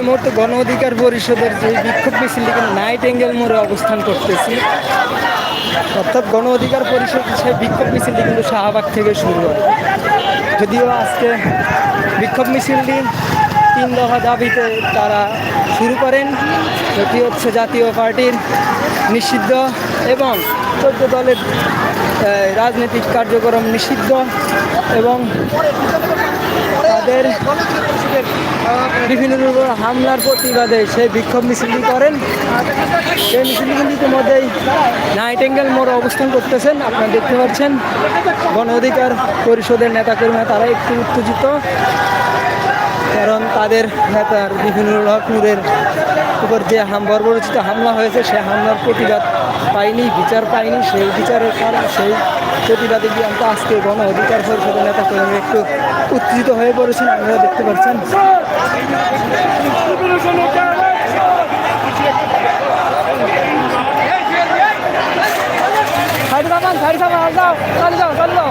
এই মুহূর্তে গণ অধিকার পরিষদের যে বিক্ষোভ মিছিলটি কিন্তু নাইট অ্যাঙ্গেল মোড়ে অবস্থান করতেছি। অর্থাৎ গণ অধিকার পরিষদ সেই বিক্ষোভ মিছিলটি কিন্তু শাহবাগ থেকে শুরু হয়। যদিও আজকে বিক্ষোভ মিছিলটি তিন দফা দাবিতে তারা শুরু করেন যেটি হচ্ছে জাতীয় পার্টির নিষিদ্ধ এবং চোদ্দ দলের রাজনৈতিক কার্যক্রম নিষিদ্ধ এবং তাদের বিভিন্ন হামলার প্রতিবাদে সেই বিক্ষোভ মিছিলটি করেন। সেই মিছিলটি কিন্তু ইতিমধ্যেই নাইট অ্যাঙ্গেল মোড়ে অবস্থান করতেছেন। আপনারা দেখতে পাচ্ছেন, গণ অধিকার পরিষদের নেতাকর্মীরা তারা একটু উত্তেজিত। কারণ তাদের নেতার বিভিন্ন হক উপর যে বর্বরচিত হামলা হয়েছে সেই হামলার প্রতিবাদ পায়নি বিচার পায়নি সেই বিচারের কারণ, সেই প্রতিবাদে গিয়ে আমরা আজকে গণ অধিকার পরিষদের নেতা কর্মী একটু উত্তেজিত হয়ে পড়েছেন। আপনারা দেখতে পাচ্ছেন। সাইড সামান সাইড সামান যাও যাও।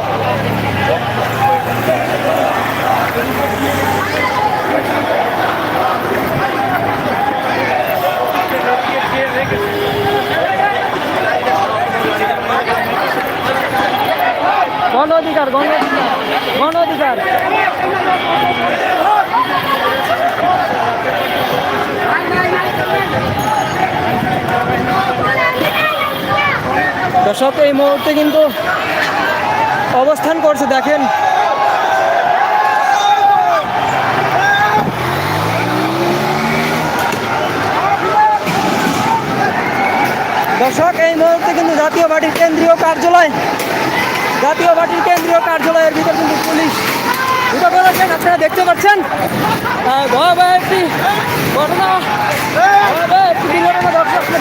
গণ অধিকার গণ গণ অধিকার। দর্শক এই মুহূর্তে কিন্তু অবস্থান করছে দেখেন দর্শক এই মুহূর্তে কিন্তু জাতীয় পার্টির কেন্দ্রীয় কার্যালয় জাতীয় পার্টির কেন্দ্রীয় কার্যালয়ের ভিতর কিন্তু পুলিশ আপনারা দেখতে পাচ্ছেন।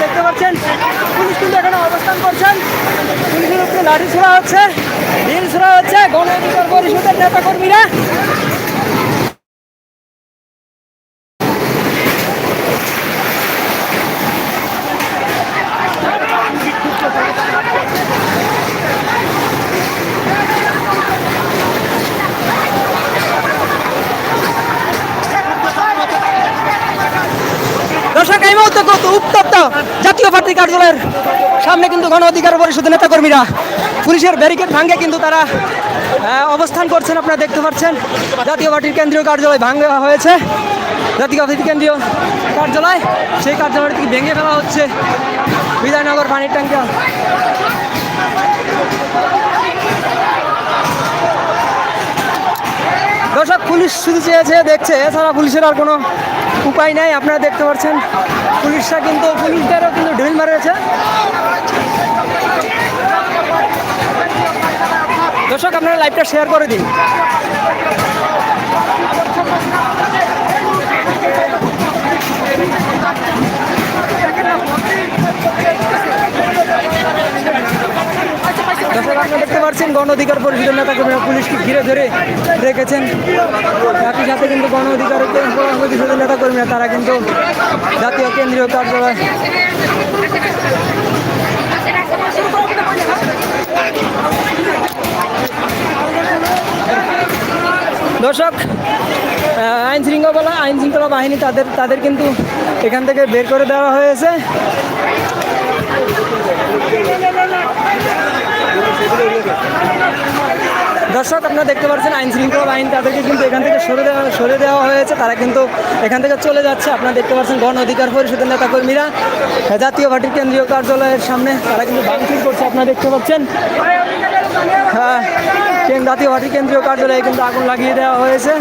দেখতে পাচ্ছেন। পুলিশ কিন্তু এখানে অবস্থান করছেন। পুলিশের উপরে লাঠি ছোড়া হচ্ছে ঢিল ছোড়া হচ্ছে। গণ পরিষদের নেতাকর্মীরা দর্শক মুহূর্তে উত্তপ্ত জাতীয় পার্টি কার্যালয়ের সামনে কিন্তু গণ অধিকার পরিষদের নেতাকর্মীরা পুলিশের ব্যারিকেড ভাঙ্গে কিন্তু তারা অবস্থান করছেন, আপনারা দেখতে পাচ্ছেন। জাতীয় পার্টির কেন্দ্রীয় কার্যালয় ভাঙ্গা হয়েছে। জাতীয় পার্টির কেন্দ্রীয় কার্যালয়, সেই কার্যালয় থেকে ভেঙে ফেলা হচ্ছে বিধাননগর পানির ট্যাঙ্কা দর্শক, পুলিশ শুধু চেয়ে চেয়ে দেখছে, এছাড়া পুলিশের আর কোনো উপায় নাই, আপনারা দেখতে পাচ্ছেন। পুলিশরা কিন্তু, পুলিশদেরও কিন্তু ঢিল মারেছে। দর্শক, আপনারা লাইভটা শেয়ার করে দিন। আপনারা গণ অধিকার পরিষদের নেতাকর্মীরা পুলিশকে ঘিরে ধরে রেখেছেন। একই সাথে কিন্তু গণ অধিকার পরিষদের নেতা কর্মীরা তারা কিন্তু জাতীয় কেন্দ্রীয় কার্যালয় দর্শক আইন শৃঙ্খলা আইন শৃঙ্খলা বাহিনী তাদের তাদের কিন্তু এখান থেকে বের করে দেওয়া হয়েছে। দর্শক, আপনারা দেখতে পাচ্ছেন আইন শৃঙ্খলা বাহিনী তাদেরকে কিন্তু এখান থেকে সরে দেওয়া সরে দেওয়া হয়েছে। তারা কিন্তু এখান থেকে চলে যাচ্ছে। আপনারা দেখতে পাচ্ছেন গণ অধিকার পরিষদের নেতাকর্মীরা, জাতীয় পার্টির কেন্দ্রীয় কার্যালয়ের সামনে তারা কিন্তু ভাঙচুর করছে। আপনারা দেখতে পাচ্ছেন হ্যাঁ জাতীয় পার্টির কেন্দ্রীয় কার্যালয়ে কিন্তু আগুন লাগিয়ে দেওয়া হয়েছে।